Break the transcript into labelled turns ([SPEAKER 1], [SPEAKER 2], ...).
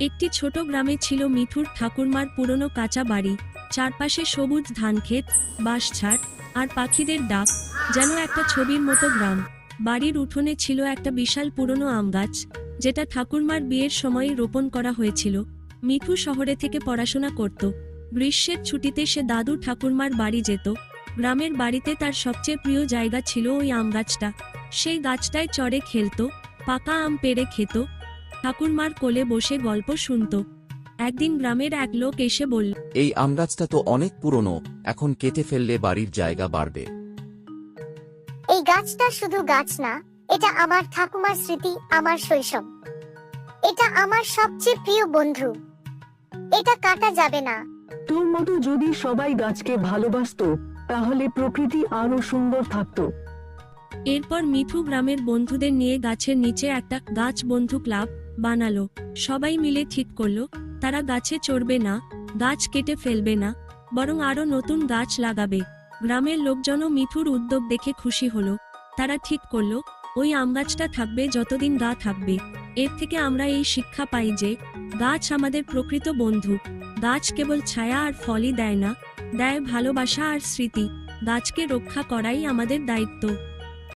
[SPEAKER 1] একটি ছোট গ্রামে ছিল মিঠুর ঠাকুরমার পুরনো কাঁচা বাড়ি, চারপাশে সবুজ ধানক্ষেত বাঁশঝাড় আর পাখিদের ডাক, যেন একটা ছবির মতো গ্রাম। বাড়ির উঠোনে ছিল একটা বিশাল পুরনো আম গাছ, যেটা ঠাকুরমার বিয়ের সময় রোপণ করা হয়েছিল। মিঠু শহরে থেকে পড়াশোনা করত। গ্রীষ্মের ছুটিতে সে দাদু ঠাকুরমার বাড়ি যেত। গ্রামের বাড়িতে তার সবচেয়ে প্রিয় জায়গা ছিল ওই আম গাছটা। সেই গাছটায় চড়ে খেলতো, পাকা আম পেড়ে খেত ঠাকুরমার কোলে বসে গল্প শুনত। একদিন গ্রামের এক লোক এসে বলল
[SPEAKER 2] এই আমগাছটা তো অনেক পুরনো এখন কেটে ফেললে বাড়ির জায়গা বাড়বে।
[SPEAKER 3] এই গাছটা শুধু গাছ না এটা আমার ঠাকুমার স্মৃতি আমার শৈশব। এটা আমার সবচেয়ে প্রিয় বন্ধু। এটা কাটা যাবে না।
[SPEAKER 4] তোর মতো যদি সবাই গাছকে ভালোবাসতো তাহলে প্রকৃতি আরও সুন্দর থাকতো।
[SPEAKER 1] এরপর মিঠু গ্রামের বন্ধুদের নিয়ে গাছের নিচে একটা গাছ বন্ধু ক্লাব বানালো। সবাই মিলে ঠিক করল, তারা গাছে চড়বে না, গাছ কেটে ফেলবে না, বরং আরও নতুন গাছ লাগাবে। গ্রামের লোকজনও মিঠুর উদ্যোগ দেখে খুশি হলো। তারা ঠিক করল, ওই আম গাছটা থাকবে যতদিন গা থাকবে। এর থেকে আমরা এই শিক্ষা পাই যে, গাছ আমাদের প্রকৃত বন্ধু। গাছ কেবল ছায়া আর ফলই দেয় না, দেয় ভালোবাসা আর স্মৃতি। গাছকে রক্ষা করাই আমাদের দায়িত্ব।